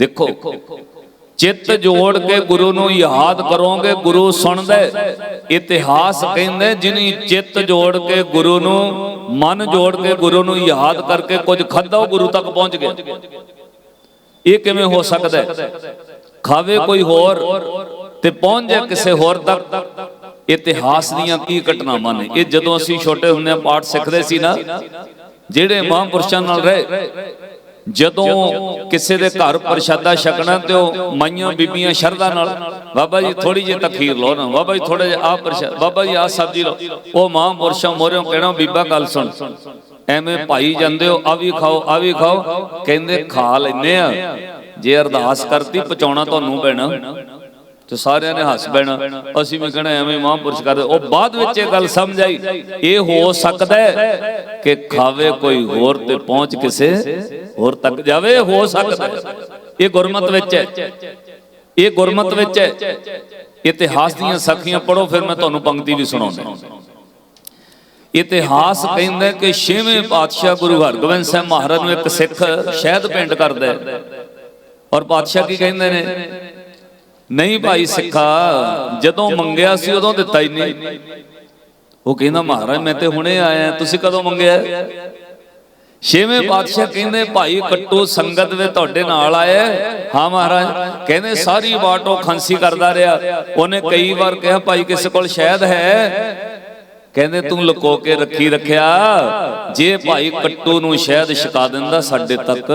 ਦੇਖੋ ਚਿੱਤ ਜੋੜ ਕੇ ਗੁਰੂ ਨੂੰ ਯਾਦ ਕਰੋਗੇ ਗੁਰੂ ਸੁਣਦਾ। ਇਤਿਹਾਸ ਕਹਿੰਦੇ ਜਿਨੀ ਚਿੱਤ ਜੋੜ ਕੇ ਗੁਰੂ ਨੂੰ ਮਨ ਜੋੜ ਕੇ ਗੁਰੂ ਨੂੰ ਯਾਦ ਕਰਕੇ ਕੁਝ ਉਹ ਗੁਰੂ ਤੱਕ ਪਹੁੰਚ ਗਿਆ। ਇਹ ਕਿਵੇਂ ਹੋ ਸਕਦਾ ਖਾਵੇ ਕੋਈ ਹੋਰ ਤੇ ਪਹੁੰਚ ਜਾ ਕਿਸੇ ਹੋਰ ਤੱਕ? ਇਤਿਹਾਸ ਦੀਆਂ ਕੀ ਘਟਨਾਵਾਂ ਨੇ? ਇਹ ਜਦੋਂ ਅਸੀਂ ਛੋਟੇ ਹੁੰਦੇ ਆ ਪਾਠ ਸਿੱਖਦੇ ਸੀ ਨਾ ਜਿਹੜੇ ਮਹਾਂਪੁਰਸ਼ਾਂ ਨਾਲ ਰਹੇ ਜਦੋਂ ਕਿਸੇ ਦੇ ਘਰ ਪ੍ਰਸ਼ਾਦਾ ਛਕਣਾ ਤੇ ਉਹ ਮਾਈਆਂ ਬੀਬੀਆਂ ਸ਼ਰਧਾ ਨਾਲ, ਬਾਬਾ ਜੀ ਥੋੜੀ ਜਿਹੀ ਤਖੀਰ ਲਓ ਨਾ, ਬਾਬਾ ਜੀ ਥੋੜਾ ਜਿਹਾ ਆ ਪ੍ਰਸ਼ਾਦ, ਬਾਬਾ ਜੀ ਆ ਸਬਜ਼ੀ ਲਓ। ਉਹ ਮਾਂ ਮਹਾਂਪੁਰਸ਼ਾਂ ਮੋਰਿਓ ਕਹਿਣਾ, ਬੀਬਾ ਗੱਲ ਸੁਣ। ਐਵੇਂ ਭਾਈ ਜਾਂਦੇ ਹੋ ਆ ਵੀ ਖਾਓ ਆ ਵੀ ਖਾਓ। ਕਹਿੰਦੇ ਖਾ ਲੈਨੇ ਆ। ਜੇ ਅਰਦਾਸ ਕਰਤੀ ਪਚਾਉਣਾ ਤੁਹਾਨੂੰ ਪੈਣਾ। ਤੇ ਸਾਰਿਆਂ ਨੇ ਹੱਸ ਪੈਣਾ। ਅਸੀਂ ਵੀ ਕਹਣਾ ਐਵੇਂ ਮਹਾਂਪੁਰਸ਼ ਕਰਦੇ। ਉਹ ਬਾਅਦ ਵਿੱਚ ਇਹ ਗੱਲ ਸਮਝ ਆਈ। ਇਹ ਹੋ ਸਕਦਾ ਹੈ ਕਿ ਖਾਵੇ ਕੋਈ ਹੋਰ ਤੇ ਪਹੁੰਚ ਕਿਸੇ ਹੋਰ ਤੱਕ ਜਾਵੇ। ਹੋ ਸਕਦਾ ਇਹ ਗੁਰਮਤ ਵਿੱਚ ਹੈ। ਇਹ ਗੁਰਮਤ ਵਿੱਚ ਹੈ। ਇਤਿਹਾਸ ਦੀਆਂ ਸਾਖੀਆਂ ਪੜੋ ਫਿਰ ਮੈਂ ਤੁਹਾਨੂੰ ਪੰਕਤੀ ਵੀ ਸੁਣਾਉਂਦਾ। ਇਤਿਹਾਸ ਕਹਿੰਦਾ ਕਿ ਛੇਵੇਂ ਪਾਤਸ਼ਾਹ ਗੁਰੂ ਹਰਗੋਬਿੰਦ ਸਾਹਿਬ ਮਹਾਰਾਜ ਨੂੰ ਇੱਕ ਸਿੱਖ ਸ਼ਹਿਦ ਪਿੰਡ ਕਰਦਾ ਔਰ ਪਾਤਸ਼ਾਹ ਕੀ ਕਹਿੰਦੇ ਨੇ? ਨਹੀਂ ਭਾਈ ਸਿੱਖਾ ਜਦੋਂ ਮੰਗਿਆ ਸੀ ਉਦੋਂ ਦਿੱਤਾ ਹੀ ਨਹੀਂ। ਉਹ ਕਹਿੰਦਾ ਮਹਾਰਾਜ ਮੈਂ ਤੇ ਹੁਣੇ ਆਇਆ ਤੁਸੀਂ ਕਦੋਂ ਮੰਗਿਆ? ਛੇਵੇਂ ਪਾਤਸ਼ਾਹ ਕਹਿੰਦੇ ਭਾਈ ਕੱਟੂ ਸੰਗਤ ਵਿੱਚ ਤੁਹਾਡੇ ਨਾਲ ਆਇਆ ਹਾਂ। ਮਹਾਰਾਜ ਕਹਿੰਦੇ ਸਾਰੀ ਬਾਟ ਉਹ ਖਾਂਸੀ ਕਰਦਾ ਰਿਹਾ। ਉਹਨੇ ਕਈ ਵਾਰ ਕਿਹਾ ਭਾਈ ਕਿਸੇ ਕੋਲ ਸ਼ਾਇਦ ਹੈ। ਕਹਿੰਦੇ ਤੂੰ ਲੁਕੋ ਕੇ ਰੱਖੀ ਰੱਖਿਆ। ਜੇ ਭਾਈ ਕੱਟੂ ਨੂੰ ਸ਼ਾਇਦ ਛਕਾ ਦਿੰਦਾ ਸਾਡੇ ਤੱਕ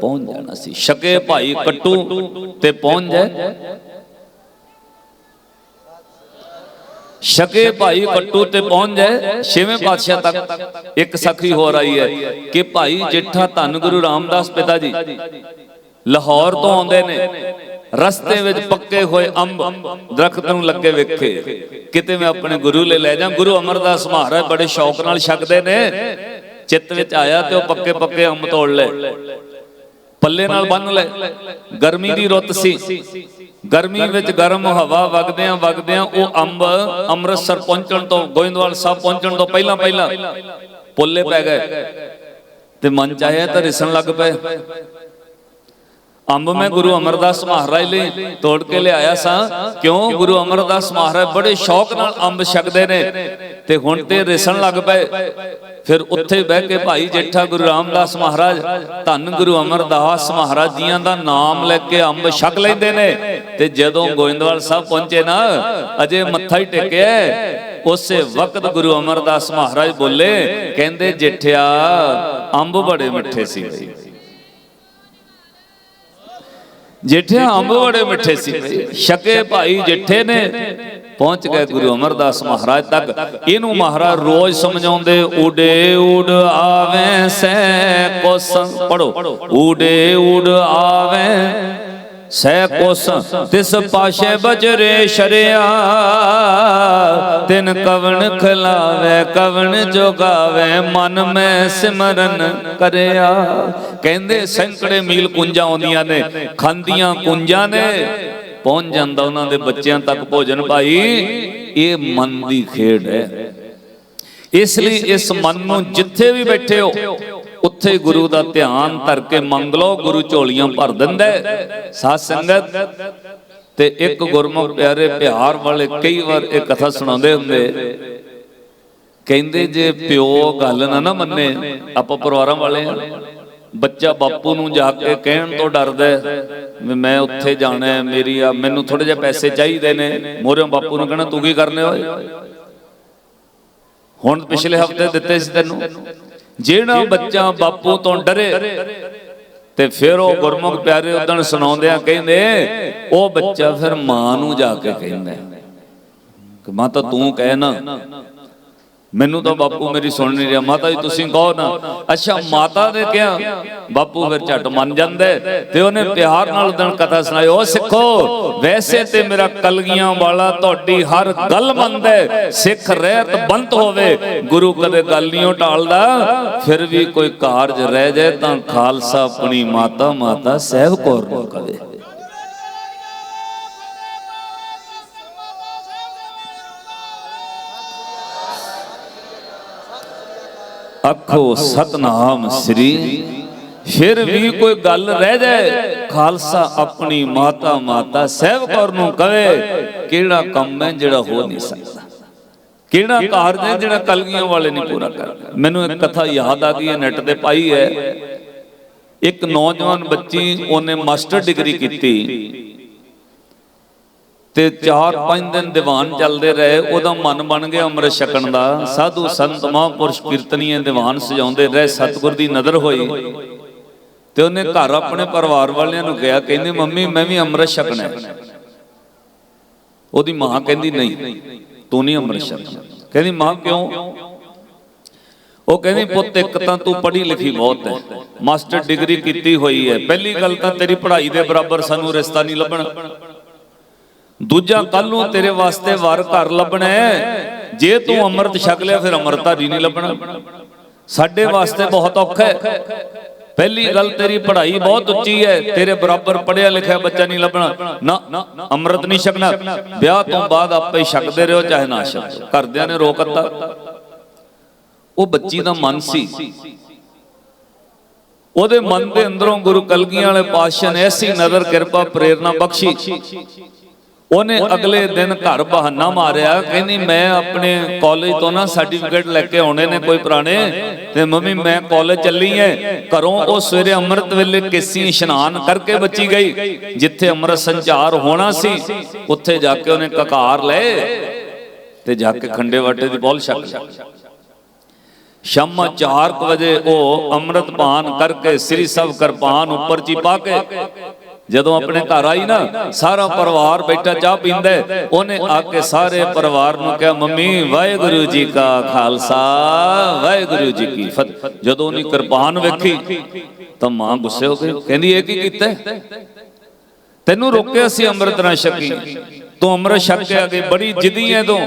ਪਹੁੰਚ ਜਾਣਾ ਸੀ। ਛਕੇ ਭਾਈ ਕੱਟੂ ਤੇ ਪਹੁੰਚ ਜਾਏ। ਛਕੇ ਭਾਈ ਕੱਟੂ ਤੇ ਪਹੁੰਚ ਜਾਏ, ਛੇਵੇਂ ਪਾਤਸ਼ਾਹ ਤੱਕ। ਇੱਕ ਸਖੀ ਹੋਰ ਆਈ ਹੈ ਕਿ ਭਾਈ ਜਿੱਠਾ ਧੰਨ ਗੁਰੂ ਰਾਮਦਾਸ ਪਿਤਾ ਜੀ ਲਾਹੌਰ ਤੋਂ ਆਉਂਦੇ ਨੇ, ਰਸਤੇ ਵਿੱਚ ਪੱਕੇ ਹੋਏ ਅੰਬ ਦਰਖਤ ਨੂੰ ਲੱਗੇ ਵੇਖੇ। ਕਿਤੇ ਮੈਂ ਆਪਣੇ ਗੁਰੂ ਲੈ ਲੈ ਜਾ ਗੁਰੂ ਅਮਰਦਾਸ ਮਹਾਰਾਜ ਬੜੇ ਸ਼ੌਕ ਨਾਲ ਛਕਦੇ ਨੇ। ਚਿੱਤ ਵਿੱਚ ਆਇਆ ਤੇ ਉਹ ਪੱਕੇ ਪੱਕੇ ਅੰਬ ਤੋੜ ਲੈ ਪੱਲੇ ਨਾਲ ਬੰਨ ਲੈ। ਗਰਮੀ ਦੀ ਰੁੱਤ ਸੀ। ਗਰਮੀ ਵਿੱਚ ਗਰਮ ਹਵਾ ਵਗਦਿਆਂ ਵਗਦਿਆਂ ਉਹ ਅੰਬ ਅੰਮ੍ਰਿਤਸਰ ਪਹੁੰਚਣ ਤੋਂ, ਗੋਇੰਦਵਾਲ ਸਾਹਿਬ ਪਹੁੰਚਣ ਤੋਂ ਪਹਿਲਾਂ ਪਹਿਲਾਂ ਪੁੱਲੇ ਪੈ ਗਏ। ਤੇ ਮਨ ਚਾਹਿਆ ਤਾਂ ਰਿਸਣ ਲੱਗ ਪਏ। ਅੰਬ ਮੈਂ ਗੁਰੂ ਅਮਰਦਾਸ ਮਹਾਰਾਜ ਲਈ ਤੋੜ ਕੇ ਲਿਆਇਆ ਸਾਂ। ਕਿਉਂ? ਗੁਰੂ ਅਮਰਦਾਸ ਮਹਾਰਾਜ ਬੜੇ ਸ਼ੌਕ ਨਾਲ ਅੰਬ ਛਕਦੇ ਨੇ। ਤੇ ਹੁਣ ਤੇ ਰਿਸਣ ਲੱਗ ਪਏ। ਫਿਰ ਉੱਥੇ ਬਹਿ ਕੇ ਭਾਈ ਜੇਠਾ ਗੁਰੂ ਰਾਮਦਾਸ ਮਹਾਰਾਜ ਧੰਨ ਗੁਰੂ ਅਮਰਦਾਸ ਮਹਾਰਾਜ ਜੀਆਂ ਦਾ ਨਾਮ ਲੈ ਕੇ ਅੰਬ ਛਕ ਲੈਂਦੇ ਨੇ। ਤੇ ਜਦੋਂ ਗੋਇੰਦਵਾਲ ਸਾਹਿਬ ਪਹੁੰਚੇ ਨਾ ਅਜੇ ਮੱਥਾ ਹੀ ਟੇਕਿਆ ਉਸੇ ਵਕਤ ਗੁਰੂ ਅਮਰਦਾਸ ਮਹਾਰਾਜ ਬੋਲੇ ਕਹਿੰਦੇ ਜੇਠਿਆ ਅੰਬ ਬੜੇ ਮਿੱਠੇ ਸੀ ਬਈ ਜੇਠੇ ਅੰਬ ਬੜੇ ਮਿੱਠੇ ਸੀ। ਛਕੇ ਭਾਈ ਜੇਠੇ ਨੇ ਪਹੁੰਚ ਗਏ ਗੁਰੂ ਅਮਰਦਾਸ ਮਹਾਰਾਜ ਤੱਕ। ਇਹਨੂੰ ਮਹਾਰਾਜ ਰੋਜ਼ ਸਮਝਾਉਂਦੇ ਉਡੇ ਉਡ ਆਵੇਂ ਸੈ ਕੋਸ। ਪੜੋ ਉਡੇ ਉਡ ਆਵੇਂ ਸੈ ਕੋਸ, ਤਿਸ ਪਾਸ਼ੇ ਬਜਰੇ ਸ਼ਰਿਆ। ਤਿਨ ਕਵਣ ਖਲਾਵੇ, ਕਵਣ ਜੋਗਾਵੇ, ਮਨ ਮੈਂ ਸਿਮਰਨ ਕਰਿਆ। ਕਹਿੰਦੇ ਸੈਂਕੜੇ ਮੀਲ ਕੁੰਜਾਂ ਆਉਂਦੀਆਂ ਨੇ, ਖਾਂਦੀਆਂ ਕੁੰਜਾਂ ਨੇ। ਪਹੁੰਚ ਜਾਂਦਾ ਉਹਨਾਂ ਦੇ ਬੱਚਿਆਂ ਤੱਕ ਭੋਜਨ ਭਾਈ, ਇਹ ਮਨ ਦੀ ਖੇਡ ਹੈ। ਇਸ ਲਈ ਇਸ ਮਨ ਨੂੰ ਜਿੱਥੇ ਵੀ ਬੈਠੇ ਹੋ ਉੱਥੇ ਗੁਰੂ ਦਾ ਧਿਆਨ ਧਰ ਕੇ ਮੰਗ ਲਓ, ਗੁਰੂ ਝੋਲੀਆਂ ਭਰ ਦਿੰਦਾ ਸਾਧ ਸੰਗਤ। ਤੇ ਇੱਕ ਗੁਰਮੁਖ ਪਿਆਰੇ ਪਿਆਰ ਵਾਲੇ ਕਈ ਵਾਰ ਇਹ ਕਥਾ ਸੁਣਾਉਂਦੇ ਹੁੰਦੇ, ਕਹਿੰਦੇ ਜੇ ਪਿਓ ਗੱਲ ਨਾ ਨਾ ਮੰਨੇ, ਆਪਾਂ ਪਰਿਵਾਰਾਂ ਵਾਲੇ ਆ। ਬੱਚਾ ਬਾਪੂ ਨੂੰ ਜਾ ਕੇ ਕਹਿਣ ਤੋਂ ਡਰਦਾ ਵੀ ਮੈਂ ਉੱਥੇ ਜਾਣਾ ਮੇਰੀ ਆ, ਮੈਨੂੰ ਥੋੜੇ ਜਿਹਾ ਪੈਸੇ ਚਾਹੀਦੇ ਨੇ, ਮੋਰਿਓ ਬਾਪੂ ਨੂੰ ਕਹਿਣਾ, ਤੂੰ ਕੀ ਕਰਨੇ ਓਏ? ਹੁਣ ਪਿਛਲੇ ਹਫ਼ਤੇ ਦਿੱਤੇ ਸੀ ਤੈਨੂੰ। ਜਿਹੜਾ ਬੱਚਾ ਬਾਪੂ ਤੋਂ ਡਰੇ ਤੇ ਫਿਰ ਉਹ ਗੁਰਮੁਖ ਪਿਆਰੇ ਉਦਣ ਸੁਣਾਉਂਦੇ ਆ ਕਹਿੰਦੇ ਉਹ ਬੱਚਾ ਫਿਰ ਮਾਂ ਨੂੰ ਜਾ ਕੇ ਕਹਿੰਦਾ ਕਿ ਮਾਤਾ ਤੂੰ ਕਹਿ ਨਾ ਮੈਨੂੰ ਤਾਂ ਬਾਪੂ ਮੇਰੀ ਸੁਣ ਨਹੀਂ ਰਿਹਾ। ਮਾਤਾ ਜੀ, ਤੁਸੀਂ ਕਹੋ ਨਾ। ਅੱਛਾ, ਮਾਤਾ ਦੇ ਕਿਹਾ, ਬਾਪੂ ਫਿਰ ਝਟ ਮੰਨ ਜਾਂਦਾ ਤੇ ਉਹਨੇ ਪਿਆਰ ਨਾਲ ਉਦਣ ਕਥਾ ਸੁਣਾਈ। ਉਹ ਸਿੱਖੋ, ਵੈਸੇ ਤੇ ਮੇਰਾ ਕਲਗੀਆਂ ਵਾਲਾ ਤੁਹਾਡੀ ਹਰ ਗੱਲ ਮੰਨਦਾ ਸਿੱਖ ਰਹਿਤ ਬੰਤ ਹੋਵੇ, ਗੁਰੂ ਕਦੇ ਗੱਲ ਨਹੀਂ ਟਾਲਦਾ। ਫਿਰ ਵੀ ਕੋਈ ਕਾਰਜ ਰਹਿ ਜਾਏ ਤਾਂ ਖਾਲਸਾ ਆਪਣੀ ਮਾਤਾ ਮਾਤਾ ਸਹਿਬ ਕੌਰ ਨੂੰ ਕਵੇ। ਅੱਖੋ ਸਤਨਾਮ ਸ੍ਰੀ। ਫਿਰ ਵੀ ਕੋਈ ਗੱਲ ਰਹਿ ਜਾਏ, ਖਾਲਸਾ ਆਪਣੀ ਮਾਤਾ ਮਾਤਾ ਸਹਿਬ ਕੌਰ ਨੂੰ ਕਵੇ ਕਿਹੜਾ ਕੰਮ ਹੈ ਜਿਹੜਾ ਹੋ ਨਹੀਂ ਸਕਦਾ? ਕਿਹੜਾ ਕਾਰਜ ਹੈ ਜਿਹੜਾ ਕਲਗੀਆਂ ਵਾਲੇ ਨਹੀਂ ਪੂਰਾ ਕਰਦਾ ਮੈਨੂੰ ਇੱਕ ਕਥਾ ਯਾਦ ਆ ਗਈ ਹੈ, ਨੈਟ ਤੇ ਪਾਈ ਹੈ। ਇੱਕ ਨੌਜਵਾਨ ਬੱਚੀ, ਉਹਨੇ ਮਾਸਟਰ ਡਿਗਰੀ ਕੀਤੀ। ਤੇ 4-5 ਦਿਨ ਦੀਵਾਨ ਚੱਲਦੇ ਰਹੇ, ਉਹਦਾ ਮਨ ਬਣ ਗਿਆ ਅੰਮ੍ਰਿਤ ਛਕਣ ਦਾ। ਸਾਧੂ ਸੰਤ ਮਹਾਂਪੁਰਸ਼ ਕੀਰਤਨੀਏ ਦੀਵਾਨ ਸਜਾਉਂਦੇ ਰਹੇ, ਸਤਿਗੁਰ ਦੀ ਨਜ਼ਰ ਹੋਈ। ਤੇ ਉਹਨੇ ਘਰ ਆਪਣੇ ਪਰਿਵਾਰ ਵਾਲਿਆਂ ਨੂੰ ਕਿਹਾ, ਕਹਿੰਦੀ, ਮੰਮੀ, ਮੈਂ ਵੀ ਅੰਮ੍ਰਿਤ ਛਕਣਾ ਉਹਦੀ ਮਾਂ ਕਹਿੰਦੀ, ਨਹੀਂ, ਤੂੰ ਨਹੀਂ ਅੰਮ੍ਰਿਤ ਛਕਣਾ। ਕਹਿੰਦੀ, ਮਾਂ, ਕਿਉਂ? ਉਹ ਕਹਿੰਦੀ, ਪੁੱਤ, ਇੱਕ ਤਾਂ ਤੂੰ ਪੜ੍ਹੀ ਲਿਖੀ ਬਹੁਤ ਹੈ। ਮਾਸਟਰ ਡਿਗਰੀ ਕੀਤੀ ਹੋਈ ਹੈ। ਪਹਿਲੀ ਗੱਲ ਤਾਂ ਤੇਰੀ ਪੜ੍ਹਾਈ ਦੇ ਬਰਾਬਰ ਸਾਨੂੰ ਰਿਸ਼ਤਾ ਨਹੀਂ ਲੱਭਣਾ। ਦੂਜਾ ਕੱਲ ਨੂੰ ਤੇਰੇ ਵਾਸਤੇ ਵਰ ਘਰ ਲੱਭਣਾ ਜੇ ਤੂੰ ਅੰਮ੍ਰਿਤ ਛਕ ਲਿਆ ਫਿਰ ਅੰਮ੍ਰਿਤਧਾਰੀ ਨਹੀਂ ਲੱਭਣਾ। ਸਾਡੇ ਵਾਸਤੇ ਬਹੁਤ ਔਖਾ ਹੈ। ਪਹਿਲੀ ਗੱਲ ਤੇਰੀ ਪੜ੍ਹਾਈ ਬਹੁਤ ਉੱਚੀ ਹੈ। ਤੇਰੇ ਬਰਾਬਰ ਪੜ੍ਹਿਆ ਲਿਖਿਆ ਬੱਚਾ ਨਹੀਂ ਲੱਭਣਾ। ਨਾ ਅੰਮ੍ਰਿਤ ਨਹੀਂ ਛਕਣਾ। ਵਿਆਹ ਤੋਂ ਬਾਅਦ ਆਪੇ ਛਕਦੇ ਰਹੋ ਚਾਹੇ ਨਾ ਛਕੋ। ਘਰਦਿਆਂ ਨੇ ਰੋਕਤਾ ਉਹ ਬੱਚੀ ਦਾ ਮਨ ਸੀ। ਉਹਦੇ ਮਨ ਦੇ ਅੰਦਰੋਂ ਗੁਰੂ ਕਲਗੀਆਂ ਵਾਲੇ ਪਾਤਸ਼ਾਹ ਨੇ ਐਸੀ ਨਜ਼ਰ ਕਿਰਪਾ ਪ੍ਰੇਰਣਾ ਬਖਸ਼ੀ। ਉਹਨੇ ਅਗਲੇ ਦਿਨ ਘਰ ਬਹਾਨਾ ਮਾਰਿਆ ਕਹਿੰਦੀ ਮੈਂ ਆਪਣੇ ਕਾਲਜ ਤੋਂ ਨਾ ਸਰਟੀਫਿਕੇਟ ਲੈ ਕੇ ਆਉਣੇ ਨੇ ਕੋਈ ਪੁਰਾਣੇ। ਤੇ ਮੰਮੀ ਮੈਂ ਕਾਲਜ ਚੱਲੀ ਐ। ਘਰੋਂ ਉਹ ਸਵੇਰੇ ਅੰਮ੍ਰਿਤ ਵੇਲੇ ਕੇਸੀ ਇਸ਼ਨਾਨ ਕਰਕੇ ਬੱਚੀ ਗਈ। ਜਿੱਥੇ ਅੰਮ੍ਰਿਤ ਸੰਚਾਰ ਹੋਣਾ ਸੀ ਉੱਥੇ ਜਾ ਕੇ ਉਹਨੇ ਕਕਾਰ ਲਏ। ਤੇ ਜਾ ਕੇ ਖੰਡੇ ਵਾਟੇ ਦੀ ਬੋਲ ਛਕ ਲਈ ਸ਼ਾਮ 4 ਵਜੇ ਉਹ ਅੰਮ੍ਰਿਤ ਪਾਨ ਕਰਕੇ ਸ੍ਰੀ ਸਭ ਕਿਰਪਾਨ ਉੱਪਰ ਜੀ ਪਾ ਕੇ। ਜਦੋਂ ਆਪਣੇ ਘਰ ਆਈ ਨਾ, ਸਾਰਾ ਪਰਿਵਾਰ ਬੈਠਾ ਚਾਹ ਪੀਂਦਾ ਉਹਨੇ ਆ ਕੇ ਸਾਰੇ ਪਰਿਵਾਰ ਨੂੰ ਕਿਹਾ, ਮੰਮੀ, ਵਾਹਿਗੁਰੂ ਜੀ ਕਾ ਖਾਲਸਾ, ਵਾਹਿਗੁਰੂ ਜੀ ਕੀ ਫਤਿਹ। ਜਦੋਂ ਉਹਨੇ ਕਿਰਪਾਨ ਵੇਖੀ, ਤਾਂ ਮਾਂ ਗੁੱਸੇ ਹੋ ਗਈ। ਕਹਿੰਦੀ, ਇਹ ਕੀ ਕੀਤਾ ਤੈਨੂੰ ਰੋਕਿਆ ਸੀ ਅੰਮ੍ਰਿਤ ਨਾ ਛਕੀ? ਤੂੰ ਅੰਮ੍ਰਿਤ ਛਕ ਕੇ ਆ ਗਈ, ਬੜੀ ਜਿੱਦੀ ਐ ਤੂੰ।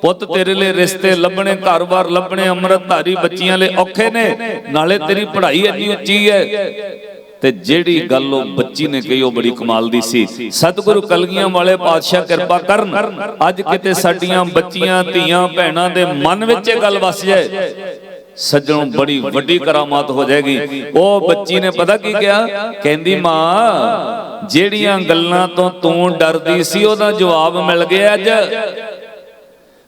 ਪੁੱਤ ਤੇਰੇ ਲਈ ਰਿਸ਼ਤੇ ਲੱਭਣੇ, ਘਰ-ਬਾਰ ਲੱਭਣੇ, ਅੰਮ੍ਰਿਤਧਾਰੀ ਬੱਚੀਆਂ ਲਈ ਔਖੇ ਨੇ। ਨਾਲੇ ਤੇਰੀ ਪੜ੍ਹਾਈ ਇੰਨੀ ਉੱਚੀ ਐ ਤੇ ਜਿਹੜੀ ਗੱਲ ਉਹ ਬੱਚੀ ਨੇ ਕਹੀ ਉਹ ਬੜੀ ਕਮਾਲ ਦੀ ਸੀ। ਸਤਿਗੁਰੂ ਕਲਗੀਆਂ ਵਾਲੇ ਪਾਤਸ਼ਾਹ ਕਿਰਪਾ ਕਰਨ। ਅੱਜ ਕਿਤੇ ਸਾਡੀਆਂ ਬੱਚੀਆਂ, ਧੀਆਂ, ਭੈਣਾਂ ਦੇ ਮਨ ਵਿੱਚ ਇਹ ਗੱਲ ਵਸ ਜਾਏ, ਸੱਜਣੋਂ ਬੜੀ ਵੱਡੀ ਕਰਾਮਾਤ ਹੋ ਜਾਏਗੀ। ਉਹ ਬੱਚੀ ਨੇ ਪਤਾ ਕੀ ਕਿਹਾ? ਕਹਿੰਦੀ, ਮਾਂ, ਜਿਹੜੀਆਂ ਗੱਲਾਂ ਤੋਂ ਤੂੰ ਡਰਦੀ ਸੀ ਉਹਦਾ ਜਵਾਬ ਮਿਲ ਗਿਆ ਅੱਜ।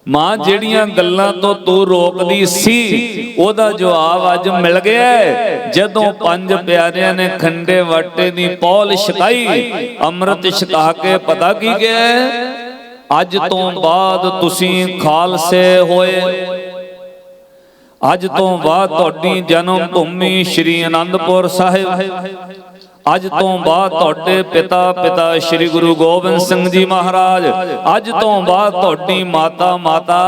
ਮਾਂ ਜਿਹੜੀਆਂ ਗੱਲਾਂ ਤੋਂ ਤੂੰ ਰੋਕਦੀ ਸੀ ਉਹਦਾ ਜਵਾਬ ਅੱਜ ਮਿਲ ਗਿਆ। ਜਦੋਂ ਪੰਜ ਪਿਆਰਿਆਂ ਨੇ ਖੰਡੇ ਵਾਟੇ ਦੀ ਪੌਲ ਛਕਾਈ ਅੰਮ੍ਰਿਤ ਛਕਾ ਕੇ ਪਤਾ ਕੀ ਗਿਆ? ਅੱਜ ਤੋਂ ਬਾਅਦ ਤੁਸੀਂ ਖਾਲਸੇ ਹੋਏ। ਅੱਜ ਤੋਂ ਬਾਅਦ ਤੁਹਾਡੀ ਜਨਮ ਭੂਮੀ ਸ਼੍ਰੀ ਅਨੰਦਪੁਰ ਸਾਹਿਬ। ਅੱਜ ਤੋਂ ਬਾਅਦ ਤੁਹਾਡੇ ਪਿਤਾ ਪਿਤਾ ਸ਼੍ਰੀ ਗੁਰੂ ਗੋਬਿੰਦ ਸਿੰਘ ਜੀ ਮਹਾਰਾਜ, ਅੱਜ ਤੋਂ ਬਾਅਦ ਤੁਹਾਡੀ ਮਾਤਾ ਮਾਤਾ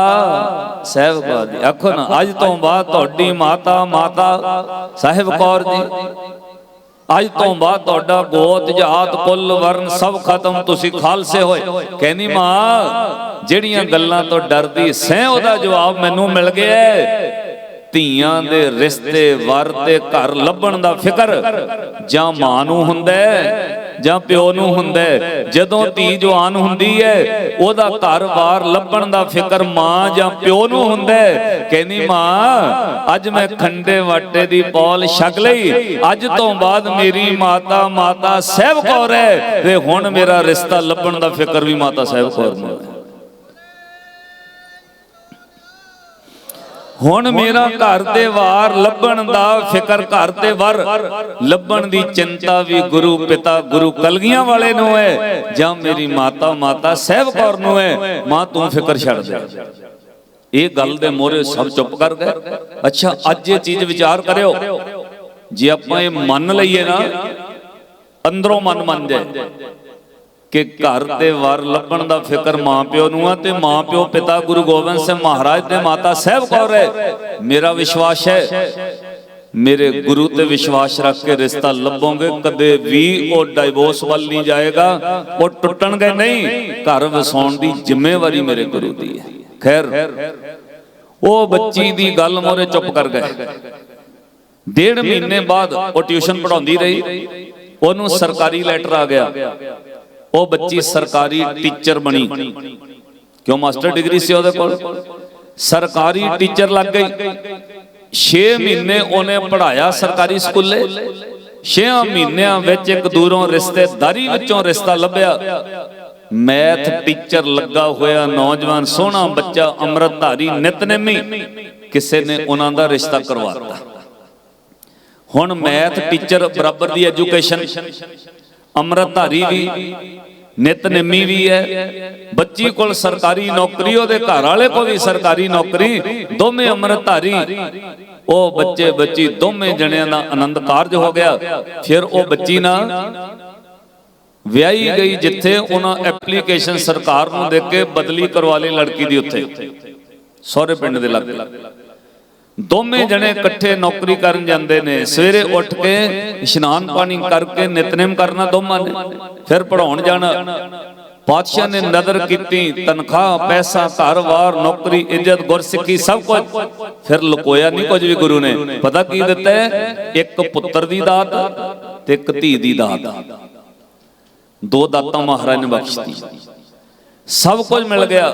ਸਾਹਿਬ ਕੌਰ ਜੀ ਆਖੋ ਨਾ, ਅੱਜ ਤੋਂ ਬਾਅਦ ਤੁਹਾਡੀ ਮਾਤਾ ਮਾਤਾ, ਸਾਹਿਬ ਕੌਰ ਜੀ। ਅੱਜ ਤੋਂ ਬਾਅਦ ਤੁਹਾਡਾ ਗੋਤ, ਜਾਤ, ਕੁੱਲ ਵਰਨ ਸਭ ਖਤਮ, ਤੁਸੀਂ ਖਾਲਸੇ ਹੋਏ। ਕਹਿੰਦੀ ਮਾਂ, ਜਿਹੜੀਆਂ ਗੱਲਾਂ ਤੋਂ ਡਰਦੀ, ਸਹਿ ਉਹਦਾ ਜਵਾਬ ਮੈਨੂੰ ਮਿਲ ਗਿਆ ਧੀਆਂ ਦੇ ਰਿਸ਼ਤੇ, ਵਰ ਤੇ ਘਰ ਲੱਭਣ ਦਾ ਫਿਕਰ ਜਾਂ ਮਾਂ ਨੂੰ ਹੁੰਦਾ ਜਾਂ ਪਿਓ ਨੂੰ ਹੁੰਦਾ ਜਦੋਂ ਧੀ ਜਵਾਨ ਹੁੰਦੀ ਹੈ, ਉਹਦਾ ਘਰ-ਬਾਰ ਲੱਭਣ ਦਾ ਫਿਕਰ ਮਾਂ ਜਾਂ ਪਿਓ ਨੂੰ ਹੁੰਦਾ ਕਹਿੰਦੀ, ਮਾਂ, ਅੱਜ ਮੈਂ ਖੰਡੇ ਵਾਟੇ ਦੀ ਪੌਲ ਛਕ ਲਈ। ਅੱਜ ਤੋਂ ਬਾਅਦ ਮੇਰੀ ਮਾਤਾ ਮਾਤਾ ਸਹਿਬ ਕੌਰ ਹੈ ਤੇ ਹੁਣ ਮੇਰਾ ਰਿਸ਼ਤਾ ਲੱਭਣ ਦਾ ਫਿਕਰ ਵੀ ਮਾਤਾ ਸਹਿਬ ਕੌਰ ਨੂੰ ਹੈ। ਹੁਣ ਮੇਰਾ ਘਰ ਦੇ ਵਾਰ ਲੱਭਣ ਦਾ ਫਿਕਰ ਘਰ ਤੇ ਵਰ। ਲੱਭਣ ਦੀ ਚਿੰਤਾ ਵੀ ਗੁਰੂ ਪਿਤਾ ਗੁਰੂ ਕਲਗੀਆਂ ਵਾਲੇ ਨੂੰ ਹੈ। ਜਾਂ ਮੇਰੀ ਮਾਤਾ ਮਾਤਾ ਸਹਿਬ ਕੌਰ ਨੂੰ ਹੈ। ਮਾਂ ਤੂੰ ਫਿਕਰ ਛੱਡ ਦੇ। ਇਹ ਗੱਲ ਦੇ ਮੋਰੇ ਸਭ ਚੁੱਪ ਕਰ ਗਏ। ਅੱਛਾ ਅੱਜ ਇਹ ਚੀਜ਼ ਵਿਚਾਰ ਕਰਿਓ। ਜੇ ਆਪਾਂ ਇਹ ਮੰਨ ਲਈਏ ਨਾ ਅੰਦਰੋਂ ਮਨ ਮੰਨ ਜਾਏ। ਕਿ ਘਰ ਦੇ ਵਰ ਲੱਭਣ ਦਾ ਫਿਕਰ ਮਾਂ ਪਿਓ ਨੂੰ ਆ ਤੇ ਮਾਂ ਪਿਓ ਪਿਤਾ ਗੁਰੂ ਗੋਬਿੰਦ ਸਿੰਘ ਮਹਾਰਾਜ ਤੇ ਮਾਤਾ ਸਾਹਿਬ ਕੌਰ ਹੈ। ਮੇਰਾ ਵਿਸ਼ਵਾਸ ਹੈ, ਮੇਰੇ ਗੁਰੂ ਤੇ ਵਿਸ਼ਵਾਸ ਰੱਖ ਕੇ ਰਿਸ਼ਤਾ ਲੱਭੋਗੇ, ਕਦੇ ਵੀ ਉਹ ਡਾਈਵੋਰਸ ਵੱਲ ਨਹੀਂ ਜਾਏਗਾ, ਉਹ ਟੁੱਟਣਗੇ ਨਹੀਂ। ਘਰ ਵਸਾਉਣ ਦੀ ਜ਼ਿੰਮੇਵਾਰੀ ਮੇਰੇ ਗੁਰੂ ਦੀ ਹੈ। ਖੈਰ, ਉਹ ਬੱਚੀ ਦੀ ਗੱਲ ਮੋਰੇ ਚੁੱਪ ਕਰ ਗਏ। ਡੇਢ ਮਹੀਨੇ ਬਾਅਦ ਉਹ ਟਿਊਸ਼ਨ ਪੜਾਉਂਦੀ ਰਹੀ। ਉਹਨੂੰ ਸਰਕਾਰੀ ਲੈਟਰ ਆ ਗਿਆ। ਉਹ ਬੱਚੀ ਸਰਕਾਰੀ ਟੀਚਰ ਬਣੀ। ਕਿਉਂ ਮਾਸਟਰ ਡਿਗਰੀ ਸੀ ਉਹਦੇ ਕੋਲ? ਸਰਕਾਰੀ ਟੀਚਰ ਲੱਗ ਗਈ। 6 ਮਹੀਨੇ ਉਹਨੇ ਪੜਾਇਆ ਸਰਕਾਰੀ ਸਕੂਲੇ। 6 ਮਹੀਨਿਆਂ ਵਿੱਚ ਇੱਕ ਦੂਰੋਂ ਰਿਸ਼ਤੇਦਾਰੀ ਵਿੱਚੋਂ ਰਿਸ਼ਤਾ ਲੱਭਿਆ। ਮੈਥ ਟੀਚਰ ਲੱਗਾ ਹੋਇਆ ਨੌਜਵਾਨ ਸੋਹਣਾ ਬੱਚਾ ਅੰਮ੍ਰਿਤਧਾਰੀ ਨਿਤਨੇਮੀ ਕਿਸੇ ਨੇ ਉਹਨਾਂ ਦਾ ਰਿਸ਼ਤਾ ਕਰਵਾਤਾ ਹੁਣ ਮੈਥ ਟੀਚਰ ਬਰਾਬਰ ਦੀ ਐਜੂਕੇਸ਼ਨ ਅੰਮ੍ਰਿਤਧਾਰੀ ਵੀ ਨਿਤਨੇਮੀ ਵੀ ਹੈ। ਬੱਚੀ ਕੋਲ ਸਰਕਾਰੀ ਨੌਕਰੀ, ਉਹਦੇ ਘਰ ਵਾਲੇ ਕੋਲ ਵੀ ਸਰਕਾਰੀ ਨੌਕਰੀ, ਦੋਵੇਂ ਅੰਮ੍ਰਿਤਧਾਰੀ। ਉਹ ਬੱਚੇ, ਬੱਚੀ ਦੋਵੇਂ ਜਣਿਆਂ ਦਾ ਆਨੰਦ ਕਾਰਜ ਹੋ ਗਿਆ। ਫਿਰ ਉਹ ਬੱਚੀ ਨਾ ਵਿਆਹੀ ਗਈ, ਜਿੱਥੇ ਉਹਨਾਂ ਐਪਲੀਕੇਸ਼ਨ ਸਰਕਾਰ ਨੂੰ ਦੇ ਕੇ ਬਦਲੀ ਕਰਵਾ ਲਈ ਲੜਕੀ ਦੀ ਉੱਥੇ। ਸਹੁਰੇ ਪਿੰਡ ਦੇ ਲਾਗੇ। ਦੋਵੇਂ ਜਣੇ ਇਕੱਠੇ ਨੌਕਰੀ ਕਰਨ ਜਾਂਦੇ ਨੇ। ਸਵੇਰੇ ਉੱਠ ਕੇ ਇਸ਼ਨਾਨ ਪਾਣੀ ਕਰਕੇ ਨਿਤਨੇਮ ਕਰਨਾ ਦੋਵਾਂ ਨੇ। ਫਿਰ ਪੜਾਉਣ ਜਾਣਾ। ਪਾਤਸ਼ਾਹ ਨੇ ਨਜ਼ਰ ਕੀਤੀ ਤਨਖਾਹ ਪੈਸਾ ਘਰ-ਬਾਰ ਨੌਕਰੀ ਇੱਜ਼ਤ ਗੁਰਸਿੱਖੀ ਸਭ ਕੁਝ। ਫਿਰ ਲੁਕੋਇਆ ਨਹੀਂ ਕੁਝ ਵੀ ਗੁਰੂ ਨੇ। ਪਤਾ ਕੀ ਦਿੱਤਾ? ਇੱਕ ਪੁੱਤਰ ਦੀ ਦਾਤ ਤੇ ਇੱਕ ਧੀ ਦੀ ਦਾਤ। ਦੋ ਦਾਤਾਂ ਮਹਾਰਾਜ ਨੇ ਬਖਸ਼ਤੀ। ਸਭ ਕੁਝ ਮਿਲ ਗਿਆ।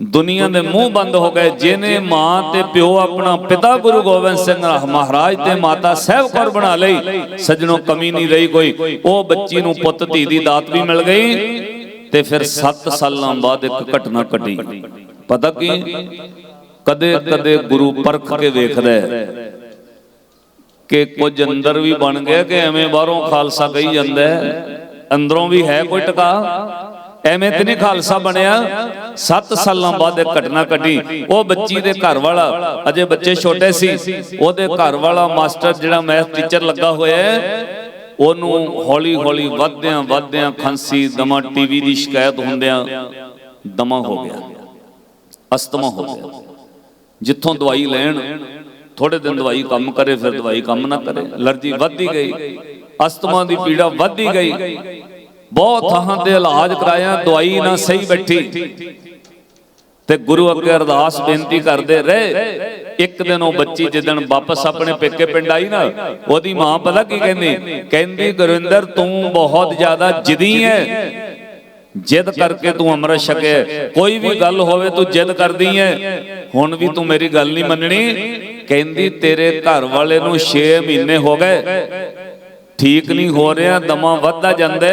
ਦੁਨੀਆ ਦੇ ਮੂੰਹ ਬੰਦ ਹੋ ਗਏ, ਜਿਹਨੇ ਮਾਂ ਤੇ ਪਿਓ ਆਪਣਾ ਪਿਤਾ ਗੁਰੂ ਗੋਬਿੰਦ ਸਿੰਘ ਮਹਾਰਾਜ ਤੇ ਮਾਤਾ ਸਹਿਬ ਕੌਰ ਬਣਾ ਲਈ, ਸਜਣੋ ਕਮੀ ਨਹੀਂ ਰਹੀ ਕੋਈ। ਉਹ ਬੱਚੀ ਨੂੰ ਪੁੱਤ, ਧੀ ਦੀ ਦਾਤ ਵੀ ਮਿਲ ਗਈ ਤੇ ਫਿਰ 7 ਸਾਲਾਂ ਬਾਅਦ ਇੱਕ ਘਟਨਾ ਘਟੀ। ਪਤਾ ਕੀ? ਕਦੇ ਕਦੇ ਗੁਰੂ ਪਰਖ ਕੇ ਵੇਖਦਾ ਹੈ ਕਿ ਕੁਝ ਅੰਦਰ ਵੀ ਬਣ ਗਿਆ ਕਿ ਐਵੇਂ ਬਾਹਰੋਂ ਖਾਲਸਾ ਕਹੀ ਜਾਂਦਾ ਹੈ, ਅੰਦਰੋਂ ਵੀ ਹੈ ਕੋਈ ਟਿਕਾ। ਐਵੇਂ ਤੇ ਨਹੀਂ ਖਾਲਸਾ ਬਣਿਆ। 7 ਸਾਲਾਂ ਬਾਅਦ ਇੱਕ ਘਟਨਾ ਘਟੀ। ਉਹ ਬੱਚੀ ਦੇ ਘਰ ਵਾਲਾ, ਅਜੇ ਬੱਚੇ ਛੋਟੇ ਸੀ, ਉਹਦੇ ਘਰ ਵਾਲਾ ਮਾਸਟਰ ਜਿਹੜਾ ਮੈਥ ਟੀਚਰ ਲੱਗਾ ਹੋਇਆ ਉਹਨੂੰ ਹੌਲੀ ਹੌਲੀ ਵੱਧਦਿਆਂ ਵੱਧਦਿਆਂ ਖਾਂਸੀ, ਦਮਾ ਟੀਵੀ ਦੀ ਸ਼ਿਕਾਇਤ ਹੁੰਦਿਆਂ ਦਮਾ ਹੋ ਗਿਆ। ਅਸਤਮਾ ਹੋ ਗਿਆ। ਜਿੱਥੋਂ ਦਵਾਈ ਲੈਣ ਥੋੜੇ ਦਿਨ ਦਵਾਈ ਕੰਮ ਕਰੇ, ਫਿਰ ਦਵਾਈ ਕੰਮ ਨਾ ਕਰੇ। ਅਲਰਜੀ ਵੱਧਦੀ ਗਈ। ਅਸਤਮਾ ਦੀ ਪੀੜਾ ਵੱਧਦੀ ਗਈ। ਬਹੁਤ ਥਾਂ ਤੇ ਇਲਾਜ ਕਰਾਇਆ ਦਵਾਈ ਨਾ ਸਹੀ ਬੈਠੀ। ਤੇ ਗੁਰੂ ਅੱਗੇ ਅਰਦਾਸ ਬੇਨਤੀ ਕਰਦੇ ਰਹੇ। ਇੱਕ ਦਿਨ ਉਹ ਬੱਚੀ ਜਿੱਦਣ ਵਾਪਸ ਆਪਣੇ ਪੇਕੇ ਪਿੰਡ ਆਈ ਨਾ ਉਹਦੀ ਮਾਂ ਪਤਾ ਕੀ ਕਹਿੰਦੀ? ਕਹਿੰਦੀ? ਗੁਰਵਿੰਦਰ ਤੂੰ ਬਹੁਤ ਜ਼ਿਆਦਾ ਜਿੱਦੀ ਹੈ ਜਿੱਦ ਕਰਕੇ ਤੂੰ ਅੰਮ੍ਰਿਤ ਛਕਿਆ ਕੋਈ ਵੀ ਗੱਲ ਹੋਵੇ ਤੂੰ ਜਿੱਦ ਕਰਦੀ ਐ। ਹੁਣ ਵੀ ਤੂੰ ਮੇਰੀ ਗੱਲ ਨਹੀਂ ਮੰਨਣੀ। ਕਹਿੰਦੀ ਤੇਰੇ ਘਰ ਵਾਲੇ ਨੂੰ 6 ਮਹੀਨੇ ਹੋ ਗਏ। ਠੀਕ ਨਹੀਂ ਹੋ ਰਿਹਾ ਦਮਾ ਵੱਧਦਾ ਜਾਂਦਾ।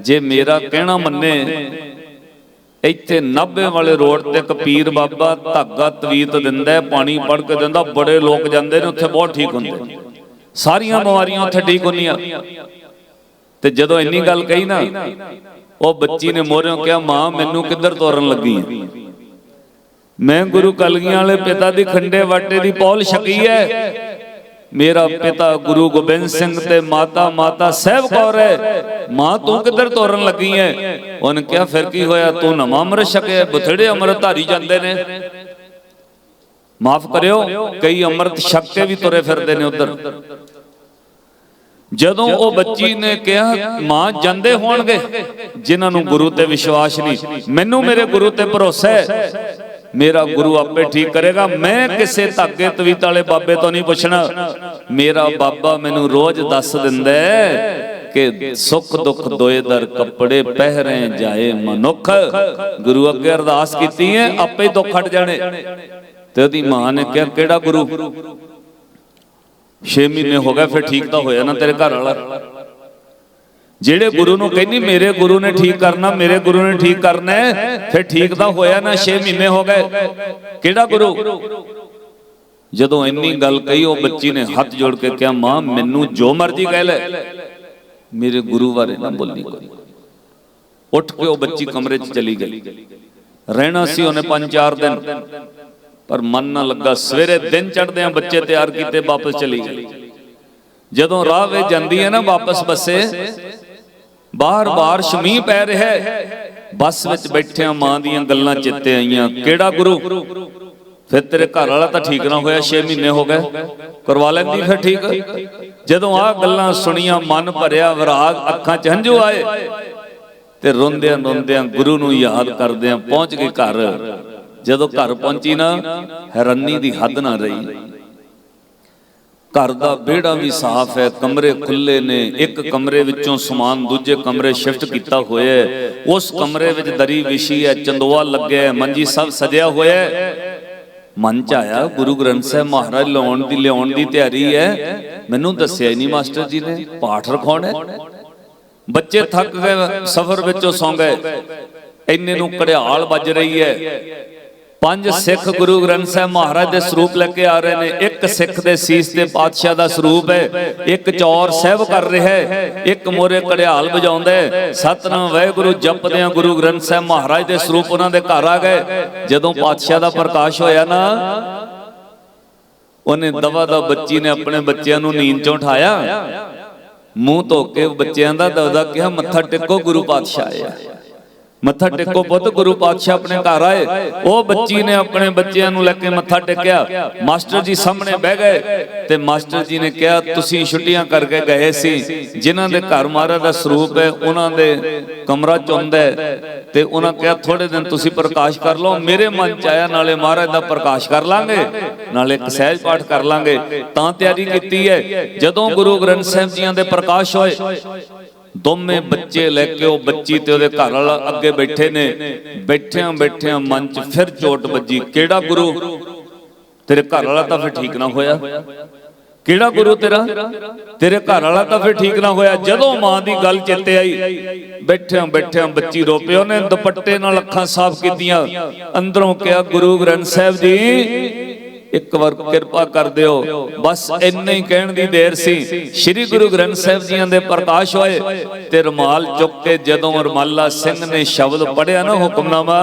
ਜੇ ਮੇਰਾ ਕਹਿਣਾ ਮੰਨੇ ਇੱਥੇ 90 ਵਾਲੇ ਰੋਡ ਤੇ ਇੱਕ ਪੀਰ ਬਾਬਾ ਧਾਗਾ ਤਵੀਤ ਦਿੰਦਾ ਪਾਣੀ ਪੜ ਕੇ ਦਿੰਦਾ ਬੜੇ ਲੋਕ ਜਾਂਦੇ ਨੇ ਉੱਥੇ ਬਹੁਤ ਠੀਕ ਹੁੰਦੇ ਸਾਰੀਆਂ ਬਿਮਾਰੀਆਂ ਉੱਥੇ ਠੀਕ ਹੁੰਦੀਆਂ। ਤੇ ਜਦੋਂ ਇੰਨੀ ਗੱਲ ਕਹੀ ਨਾ ਉਹ ਬੱਚੀ ਨੇ ਮੋਰਿਓਂ ਕਿਹਾ ਮਾਂ ਮੈਨੂੰ ਕਿੱਧਰ ਤੋਰਨ ਲੱਗੀ ਹੈ ਮੈਂ ਗੁਰੂ ਕਲਗੀਆਂ ਵਾਲੇ ਪਿਤਾ ਦੀ ਖੰਡੇ ਵਾਟੇ ਦੀ ਪੌਲ ਛਕੀ ਹੈ। ਮੇਰਾ ਪਿਤਾ ਗੁਰੂ ਗੋਬਿੰਦ ਸਿੰਘ ਤੇ ਮਾਤਾ ਮਾਤਾ ਸਹਿਬ ਕੌਰ ਹੈ। ਮਾਂ ਤੂੰ ਕਿੱਧਰ ਤੋਰਨ ਲੱਗੀ ਹੈ ਉਹਨੇ ਕਿਹਾ, ਫਿਰ ਕੀ ਹੋਇਆ? ਤੂੰ ਨਵਾਂ ਅੰਮ੍ਰਿਤ ਛਕਿਆ ਬਥੇੜੇ ਅੰਮ੍ਰਿਤ ਧਾਰੀ ਜਾਂਦੇ ਨੇ। ਮਾਫ ਕਰਿਓ, ਕਈ ਅੰਮ੍ਰਿਤ ਛਕ ਕੇ ਵੀ ਤੁਰੇ ਫਿਰਦੇ ਨੇ ਉਧਰ। ਜਦੋਂ ਉਹ ਬੱਚੀ ਨੇ ਕਿਹਾ, ਮਾਂ, ਜਾਂਦੇ ਹੋਣਗੇ? ਜਿਨ੍ਹਾਂ ਨੂੰ ਗੁਰੂ ਤੇ ਵਿਸ਼ਵਾਸ ਨਹੀਂ। ਮੈਨੂੰ ਮੇਰੇ ਗੁਰੂ ਤੇ ਭਰੋਸਾ ਹੈ। ਮੇਰਾ ਗੁਰੂ ਆਪੇ ਠੀਕ ਕਰੇਗਾ। ਮੈਂ ਕਿਸੇ ਧਾਗੇ ਤਵੀਤ ਵਾਲੇ ਬਾਬੇ ਤੋਂ ਨਹੀਂ ਪੁੱਛਣਾ। ਮੇਰਾ ਬਾਬਾ ਮੈਨੂੰ ਰੋਜ਼ ਦੱਸ ਦਿੰਦਾ ਹੈ ਕਿ ਸੁੱਖ ਦੁੱਖ ਦੋਏ ਦਰ ਕੱਪੜੇ ਪਹਿਰੇ ਜਾਏ ਮਨੁੱਖ। ਗੁਰੂ ਅੱਗੇ ਅਰਦਾਸ ਕੀਤੀ ਹੈ ਆਪੇ ਦੁੱਖ ਹਟ ਜਾਣੇ। ਤੇ ਉਹਦੀ ਮਾਂ ਨੇ ਕਿਹਾ ਕਿਹੜਾ ਗੁਰੂ? 6 ਮਹੀਨੇ ਹੋ ਗਏ ਫਿਰ ਠੀਕ ਤਾਂ ਹੋਇਆ ਨਾ ਤੇਰੇ ਘਰ ਵਾਲਾ। ਜਿਹੜੇ ਗੁਰੂ ਨੂੰ ਕਹਿੰਦੀ ਮੇਰੇ ਗੁਰੂ ਨੇ ਠੀਕ ਕਰਨਾ ਮੇਰੇ ਗੁਰੂ ਨੇ ਠੀਕ ਕਰਨਾ ਫਿਰ ਠੀਕ ਤਾਂ ਹੋਇਆ ਨਾ 6 ਮਹੀਨੇ ਹੋ ਗਏ। ਕਿਹੜਾ ਗੁਰੂ? ਜਦੋਂ ਇੰਨੀ ਗੱਲ ਕਹੀ ਉਹ ਬੱਚੀ ਨੇ ਹੱਥ ਜੋੜ ਕੇ ਕਿਹਾ ਮਾਂ ਮੈਨੂੰ ਜੋ ਮਰਜ਼ੀ ਕਹਿ ਲੈ। ਮੇਰੇ ਗੁਰੂ ਬਾਰੇ ਨਾ ਬੋਲੀ ਕੋਈ। ਉੱਠ ਕੇ ਉਹ ਬੱਚੀ ਕਮਰੇ 'ਚ ਚਲੀ ਗਈ। ਰਹਿਣਾ ਸੀ ਉਹਨੇ 5-4 ਦਿਨ। ਪਰ ਮਨ ਨਾ ਲੱਗਾ। ਸਵੇਰੇ ਦਿਨ ਚੜ੍ਹਦਿਆਂ ਬੱਚੇ ਤਿਆਰ ਕੀਤੇ ਵਾਪਸ ਚਲੀ ਗਈ। ਜਦੋਂ ਰਾਹ ਵਿੱਚ ਜਾਂਦੀ ਹੈ ਨਾ ਵਾਪਸ ਬੱਸੇ ਬਾਹਰ-ਬਾਹਰ ਸ਼ਮੀ ਪੈ ਰਿਹਾ ਹੈ। ਬੱਸ ਵਿੱਚ ਬੈਠਿਆਂ ਮਾਂ ਦੀਆਂ ਗੱਲਾਂ ਚਿੱਤੇ ਆਈਆਂ। ਕਿਹੜਾ ਗੁਰੂ? ਫਿਰ ਤੇਰੇ ਘਰ ਵਾਲਾ ਤਾਂ ਠੀਕ ਨਾ ਹੋਇਆ 6 ਮਹੀਨੇ ਹੋ ਗਏ। ਕਰਵਾ ਲੈਂਦੀ ਫਿਰ ਠੀਕ। ਜਦੋਂ ਆਹ ਗੱਲਾਂ ਸੁਣੀਆਂ ਮਨ ਭਰਿਆ ਵਿਰਾਗ ਅੱਖਾਂ 'ਚ ਹੰਝੂ ਆਏ। ਤੇ ਰੋਂਦਿਆਂ ਰੋਂਦਿਆਂ ਗੁਰੂ ਨੂੰ ਯਾਦ ਕਰਦਿਆਂ ਪਹੁੰਚ ਗਏ ਘਰ। ਜਦੋਂ ਘਰ ਪਹੁੰਚੀ ਨਾ ਹੈਰਾਨੀ ਦੀ ਹੱਦ ਨਾ ਰਹੀ। ਘਰ ਦਾ ਵਿਹੜਾ ਵੀ ਸਾਫ਼ ਹੈ, ਕਮਰੇ ਖੁੱਲੇ ਨੇ, ਇੱਕ ਕਮਰੇ ਵਿੱਚੋਂ ਸਮਾਨ ਦੂਜੇ ਕਮਰੇ ਸ਼ਿਫਟ ਕੀਤਾ ਹੋਇਆ ਹੈ। ਉਸ ਕਮਰੇ ਵਿੱਚ ਦਰੀ ਵਿਛੀ ਹੈ, ਚੰਦੋਆ ਲੱਗਿਆ ਹੈ, ਮੰਜੀ ਸਭ ਸਜਿਆ ਹੋਇਆ ਹੈ। ਮਨ ਚ ਆਇਆ, ਗੁਰੂ ਗ੍ਰੰਥ ਸਾਹਿਬ ਮਹਾਰਾਜ ਲਾਉਣ ਦੀ, ਲਿਆਉਣ ਦੀ ਤਿਆਰੀ ਹੈ। ਮੈਨੂੰ ਦੱਸਿਆ ਹੀ ਨਹੀਂ ਮਾਸਟਰ ਜੀ ਨੇ, ਪਾਠ ਰਖਾਉਣਾ ਬੱਚੇ ਥੱਕ ਗਏ, ਸਫ਼ਰ ਵਿੱਚੋਂ ਸੌਂ ਗਏ। ਇੰਨੇ ਨੂੰ ਘੜਿਆਲ ਵੱਜ ਰਹੀ ਹੈ। ਪੰਜ ਸਿੱਖ ਗੁਰੂ ਗ੍ਰੰਥ ਸਾਹਿਬ ਮਹਾਰਾਜ ਦੇ ਸਰੂਪ ਲੈ ਕੇ ਆ ਰਹੇ ਨੇ। ਇੱਕ ਸਿੱਖ ਦੇ ਸੀਸ ਤੇ ਪਾਤਸ਼ਾਹ ਦਾ ਸਰੂਪ ਹੈ। ਇੱਕ ਚੌਰ ਸਾਹਿਬ ਕਰ ਰਿਹਾ ਹੈ। ਇੱਕ ਮੋਰੇ ਘੜਿਆਲ ਵਜਾਉਂਦਾ ਹੈ। ਸਤਨਾਮ ਵਾਹਿਗੁਰੂ ਜਪਦੇ ਆ ਗੁਰੂ ਗ੍ਰੰਥ ਸਾਹਿਬ ਮਹਾਰਾਜ ਦੇ ਸਰੂਪ ਉਹਨਾਂ ਦੇ ਘਰ ਆ ਗਏ। ਜਦੋਂ ਪਾਤਸ਼ਾਹ ਦਾ ਪ੍ਰਕਾਸ਼ ਹੋਇਆ ਨਾ, ਉਹਨੇ ਦਵਾ ਦਾ ਬੱਚੀ ਨੇ ਆਪਣੇ ਬੱਚਿਆਂ ਨੂੰ ਨੀਂਦ ਚੋਂ ਉਠਾਇਆ। ਮੂੰਹ ਧੋ ਕੇ ਬੱਚਿਆਂ ਦਾ ਦਵਦਾ ਕਿਹਾ, ਮੱਥਾ ਟੇਕੋ, ਗੁਰੂ ਪਾਤਸ਼ਾਹ ਆਇਆ। ਮੱਥਾ ਟੇਕੋ ਪੁੱਤ ਗੁਰੂ ਪਾਤਸ਼ਾਹ ਆਪਣੇ ਘਰ ਆਏ। ਉਹ ਬੱਚੀ ਨੇ ਆਪਣੇ ਬੱਚਿਆਂ ਨੂੰ ਲੈ ਕੇ ਮੱਥਾ ਟੇਕਿਆ। ਮਾਸਟਰ ਜੀ ਸਾਹਮਣੇ ਬਹਿ ਗਏ ਤੇ ਮਾਸਟਰ ਜੀ ਨੇ ਕਿਹਾ ਤੁਸੀਂ ਛੁੱਟੀਆਂ ਕਰਕੇ ਗਏ ਸੀ। ਜਿਨ੍ਹਾਂ ਦੇ ਘਰ ਮਹਾਰਾਜ ਦਾ ਸਰੂਪ ਹੈ ਉਹਨਾਂ ਦੇ ਕਮਰਾ ਚੁੰਦਾ ਤੇ ਉਹਨਾਂ ਕਿਹਾ ਥੋੜੇ ਦਿਨ ਤੁਸੀਂ ਪ੍ਰਕਾਸ਼ ਕਰ ਲਓ। ਮੇਰੇ ਮਨ ਚ ਆਇਆ ਨਾਲੇ ਮਹਾਰਾਜ ਦਾ ਪ੍ਰਕਾਸ਼ ਕਰ ਲਾਂਗੇ। ਨਾਲੇ ਇੱਕ ਸਹਿਜ ਪਾਠ ਕਰ ਲਾਂਗੇ। ਤਾਂ ਤਿਆਰੀ ਕੀਤੀ ਹੈ। ਜਦੋਂ ਗੁਰੂ ਗ੍ਰੰਥ ਸਾਹਿਬ ਜੀਆਂ ਦੇ ਪ੍ਰਕਾਸ਼ ਹੋਏ ਦੋਵੇਂ ਬੱਚੇ ਲੈ ਕੇ ਉਹ ਬੱਚੀ ਤੇ ਉਹਦੇ ਘਰ ਵਾਲਾ ਅੱਗੇ ਬੈਠੇ ਨੇ ਬੈਠਿਆਂ ਬੈਠਿਆਂ ਮਨ 'ਚ ਫਿਰ ਚੋਟ ਵੱਜੀ। ਕਿਹੜਾ ਗੁਰੂ? ਤੇਰੇ ਘਰ ਵਾਲਾ ਤਾਂ ਫਿਰ ਠੀਕ ਨਾ ਹੋਇਆ। ਕਿਹੜਾ ਗੁਰੂ ਤੇਰਾ? ਤੇਰੇ ਘਰ ਵਾਲਾ ਤਾਂ ਫਿਰ ਠੀਕ ਨਾ ਹੋਇਆ। ਜਦੋਂ ਮਾਂ ਦੀ ਗੱਲ ਚਿੱਤੇ ਆਈ ਬੈਠਿਆਂ ਬੈਠਿਆਂ ਬੱਚੀ ਰੋ ਪਈ। ਉਹਨੇ ਦੁਪੱਟੇ ਨਾਲ ਅੱਖਾਂ ਸਾਫ਼ ਕੀਤੀਆਂ। ਅੰਦਰੋਂ ਕਿਹਾ ਗੁਰੂ ਗ੍ਰੰਥ ਸਾਹਿਬ ਜੀ ਇੱਕ ਵਾਰ ਕਿਰਪਾ ਕਰ ਦਿਓ। ਬਸ ਇੰਨੇ ਹੀ ਕਹਿਣ ਦੀ ਦੇਰ ਸੀ। ਸ੍ਰੀ ਗੁਰੂ ਗ੍ਰੰਥ ਸਾਹਿਬ ਜੀਆਂ ਦੇ ਪ੍ਰਕਾਸ਼ ਹੋਏ ਤੇ ਰਮਾਲ ਚੁੱਕ ਕੇ ਜਦੋਂ ਰਮਾਲਾ ਸਿੰਘ ਨੇ ਸ਼ਬਦ ਪੜਿਆ ਨਾ ਹੁਕਮਨਾਮਾ,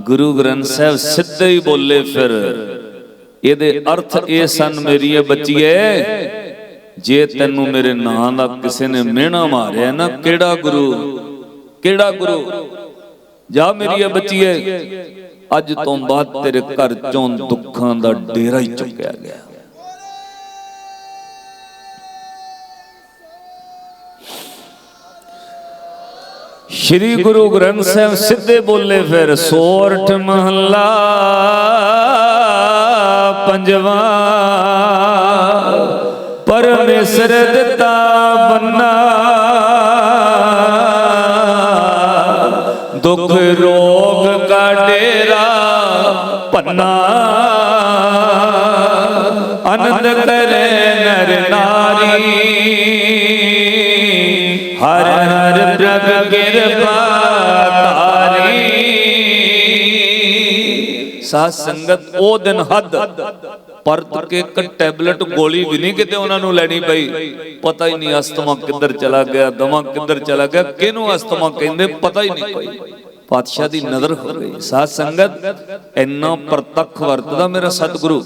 ਗੁਰੂ ਗ੍ਰੰਥ ਸਾਹਿਬ ਸਿੱਧੇ ਹੀ ਬੋਲੇ ਫਿਰ, ਇਹਦੇ ਅਰਥ ਇਹ ਸਨ ਮੇਰੀਏ ਬੱਚੀਏ, ਜੇ ਤੈਨੂੰ ਮੇਰੇ ਨਾਂ ਦਾ ਕਿਸੇ ਨੇ ਮਿਹਣਾ ਮਾਰਿਆ ਨਾ ਕਿਹੜਾ ਗੁਰੂ ਕਿਹੜਾ ਗੁਰੂ? ਜਾ ਮੇਰੀਏ ਬੱਚੀਏ ਅੱਜ ਤੋਂ ਬਾਅਦ ਤੇਰੇ ਘਰ ਚੋਂ ਦੁੱਖਾਂ ਦਾ ਡੇਰਾ ਹੀ ਚੁੱਕਿਆ ਗਿਆ। ਸ਼੍ਰੀ ਗੁਰੂ ਗ੍ਰੰਥ ਸਾਹਿਬ ਸਿੱਧੇ ਬੋਲੇ ਫਿਰ ਸੋਰਠ ਮਹੱਲਾ ਪੰਜਵਾ ਪਰਮੇਸ਼ਰ ਦਿੱਤਾ ਬੰਨਾ ਪੰਨਾ ਅਨੰਦ ਕਰੇ ਨਰ ਨਾਰੀ। ਹਰ ਹਰ ਪ੍ਰਭ ਕਿਰਪਾ ਤਾਰੀ ਸਾਧ ਸੰਗਤ, ਉਹ ਦਿਨ ਹੱਦ ਪਰਤ ਕੇ ਇੱਕ ਟੈਬਲੇਟ ਗੋਲੀ ਵੀ ਨਹੀਂ ਕਿਤੇ ਉਹਨਾਂ ਨੂੰ ਲੈਣੀ ਪਈ। ਪਤਾ ਹੀ ਨਹੀਂ ਅਸਤਮਾ ਕਿੱਧਰ ਚਲਾ ਗਿਆ, ਦਮਾ ਕਿੱਧਰ ਚਲਾ ਗਿਆ, ਕਿਹਨੂੰ ਅਸਤਮਾ ਕਹਿੰਦੇ ਪਤਾ ਹੀ ਨਹੀਂ। ਕੋਈ ਪਾਤਸ਼ਾਹ ਦੀ ਨਜ਼ਰ ਹੋ ਗਈ। ਸਾਧ ਸੰਗਤ ਇੰਨਾ ਪ੍ਰਤੱਖ ਵਰਤਦਾ ਮੇਰਾ ਸਤਿਗੁਰੂ।